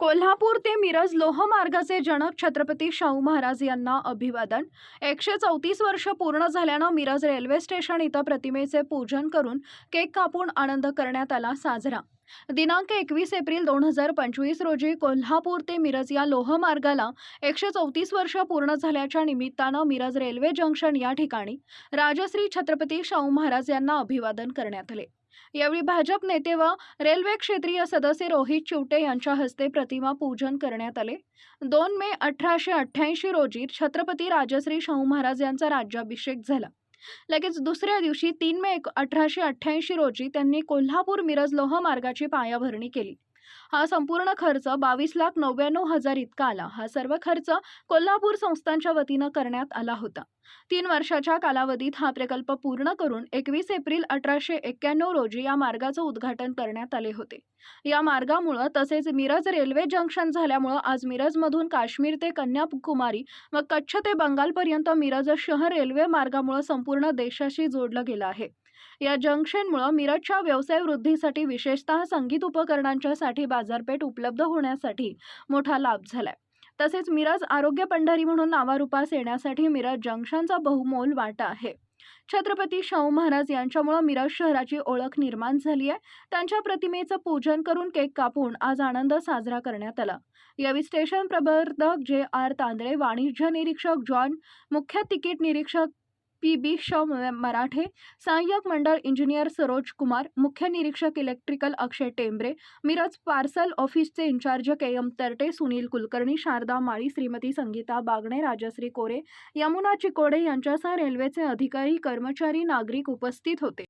कोल्हापूर ते मिरज लोहमार्गाचे जनक छत्रपती शाहू महाराज यांना अभिवादन. एकशे चौतीस वर्ष पूर्ण झाल्यानं मिरज रेल्वे स्टेशन इथं प्रतिमेचे पूजन करून केक कापून आनंद करण्यात आला साजरा. दिनांक एकवीस एप्रिल दोन हजार पंचवीस रोजी कोल्हापूर ते मिरज या लोहमार्गाला एकशे चौतीस वर्ष पूर्ण झाल्याच्या निमित्तानं मिरज रेल्वे जंक्शन या ठिकाणी राजश्री छत्रपती शाहू महाराज यांना अभिवादन करण्यात आले. यावेळी भाजप नेते व रेल्वे क्षेत्रीय सदस्य रोहित चिवटे यांच्या हस्ते प्रतिमा पूजन करण्यात आले. दोन मे अठराशे अठ्ठ्याऐंशी रोजी छत्रपती राजश्री शाहू महाराज यांचा राज्याभिषेक झाला. लगेच दुसऱ्या दिवशी तीन मे एक- अठराशे अठ्ठ्याऐंशी रोजी त्यांनी कोल्हापूर मिरज लोह मार्गाची पायाभरणी केली. हा संपूर्ण खर्च बावीस लाख नव्याण्णव हजार इतका आला. हा सर्व खर्च कोल्हापूर संस्थांच्या वतीनं करण्यात आला होता. तीन वर्षाच्या कालावधीत हा प्रकल्प पूर्ण करून एकवीस एप्रिल अठराशे एक्क्याण्णव रोजी या मार्गाचं उद्घाटन करण्यात आले होते. या मार्गामुळं तसेच मिरज रेल्वे जंक्शन झाल्यामुळं आज मिरजमधून काश्मीर ते कन्याकुमारी व कच्छ ते बंगालपर्यंत मिरज शहर रेल्वे मार्गामुळं संपूर्ण देशाशी जोडलं गेलं आहे. या जंक्शनमुळं मिरजच्या व्यवसाय वृद्धीसाठी विशेषतः संगीत उपकरणांच्यासाठी बाजारपेठ उपलब्ध होण्यासाठी मोठा लाभ झालाय. तसेच मिरज आरोग्य पंढरी म्हणून नावारूपास येण्यासाठी मिरज जंक्शनचा बहुमोल वाटा आहे. छत्रपती शाहू महाराज यांच्यामुळं मिरज शहराची ओळख निर्माण झाली आहे. त्यांच्या प्रतिमेचं पूजन करून केक कापून आज आनंद साजरा करण्यात आला. यावेळी स्टेशन प्रवर्धक जे आर तांदळे वाणिज्य निरीक्षक जॉन मुख्य तिकीट निरीक्षक पी. बी. शॉ म- मराठे सहाय्यक मंडळ इंजिनियर सरोज कुमार मुख्य निरीक्षक इलेक्ट्रिकल अक्षय टेंबरे मिरज पार्सल ऑफिसचे incharge K. M. Tarte Sunil Kulkarni Sharada Mali Shrimati Sangeeta Bagane Rajashri Kore Yamuna Chikode यांच्यासह रेल्वेचे अधिकारी कर्मचारी नागरिक उपस्थित होते.